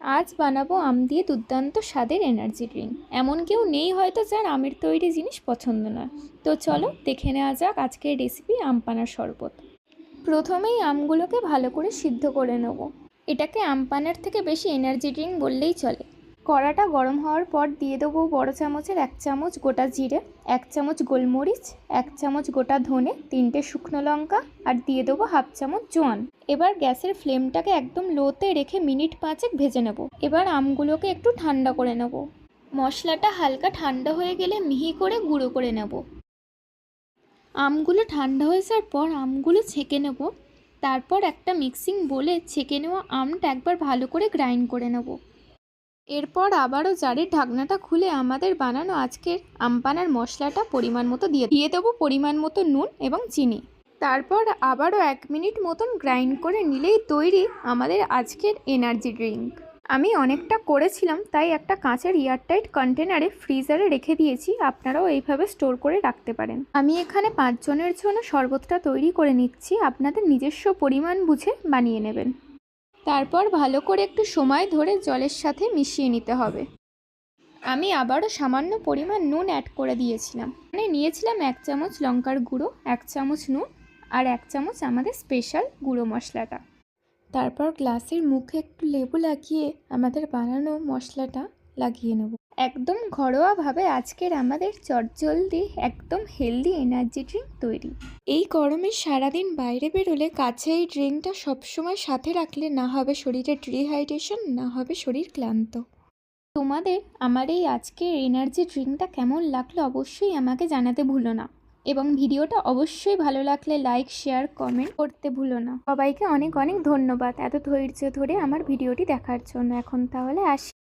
আজ বানাবো আম দিয়ে দুর্দান্ত স্বাদের এনার্জি ড্রিঙ্ক এমন কেউ নেই হয়তো যার আমের তৈরি জিনিস পছন্দ নয়। তো চলো দেখে নেওয়া যাক আজকের রেসিপি আম পানার শরবত। প্রথমেই আমগুলোকে ভালো করে সিদ্ধ করে নেব। এটাকে আম পানার থেকে বেশি এনার্জি ড্রিঙ্ক বললেই চলে। কড়াটা গরম হওয়ার পর দিয়ে দেবো বড় চামচের এক চামচ গোটা জিরে, এক চামচ গোলমরিচ, এক চামচ গোটা ধনে, তিনটে শুকনো লঙ্কা, আর দিয়ে দেবো হাফ চামচ জোয়ান। এবার গ্যাসের ফ্লেমটাকে একদম লোতে রেখে মিনিট পাঁচেক ভেজে নেব। এবার আমগুলোকে একটু ঠান্ডা করে নেব। মশলাটা হালকা ঠান্ডা হয়ে গেলে মিহি করে গুঁড়ো করে নেব। আমগুলো ঠান্ডা হয়ে যাওয়ার পর আমগুলো ছেঁকে নেব। তারপর একটা মিক্সিং বলে ছেঁকে নেওয়া আমটা একবার ভালো করে গ্রাইন্ড করে নেব। এরপর আবারও জারের ঢাকনাটা খুলে আমাদের বানানো আজকের আমপানার মশলাটা পরিমাণ মতো দিয়ে দিয়ে দেবো পরিমাণ মতো নুন এবং চিনি। তারপর আবারও এক মিনিট মতন গ্রাইন্ড করে নিলেই তৈরি আমাদের আজকের এনার্জি ড্রিঙ্ক। আমি অনেকটা করেছিলাম, তাই একটা কাঁচের এয়ারটাইট কন্টেনারে ফ্রিজারে রেখে দিয়েছি, আপনারাও এইভাবে স্টোর করে রাখতে পারেন। আমি এখানে পাঁচজনের জন্য শরবতটা তৈরি করে নিচ্ছি, আপনাদের নিজস্ব পরিমাণ বুঝে বানিয়ে নেবেন। তারপর ভালো করে একটু সময় ধরে জলের সাথে মিশিয়ে নিতে হবে। আমি আবারও সামান্য পরিমাণ নুন অ্যাড করে দিয়েছিলাম। মানে নিয়েছিলাম এক চামচ লঙ্কার গুঁড়ো, এক চামচ নুন আর এক চামচ আমাদের স্পেশাল গুঁড়ো মশলাটা। তারপর গ্লাসের মুখে একটু লেবু লাগিয়ে আমাদের বানানো মশলাটা লাগিয়ে নেব। একদম ঘরোয়াভাবে আজকের আমাদের চটজলদি, একদম হেলদি এনার্জি ড্রিঙ্ক তৈরি। এই গরমে সারাদিন বাইরে বেরোলে কাছে এই ড্রিঙ্কটা সবসময় সাথে রাখলে না হবে শরীরে ডিহাইড্রেশন না হবে শরীর ক্লান্ত। তোমাদের আমার এই আজকের এনার্জি ড্রিঙ্কটা কেমন লাগল অবশ্যই আমাকে জানাতে ভুলো না। এবং ভিডিওটা অবশ্যই ভালো লাগলে লাইক শেয়ার কমেন্ট করতে ভুলো না। সবাইকে অনেক অনেক ধন্যবাদ এত ধৈর্য ধরে আমার ভিডিওটি দেখার জন্য। এখন তাহলে আসি।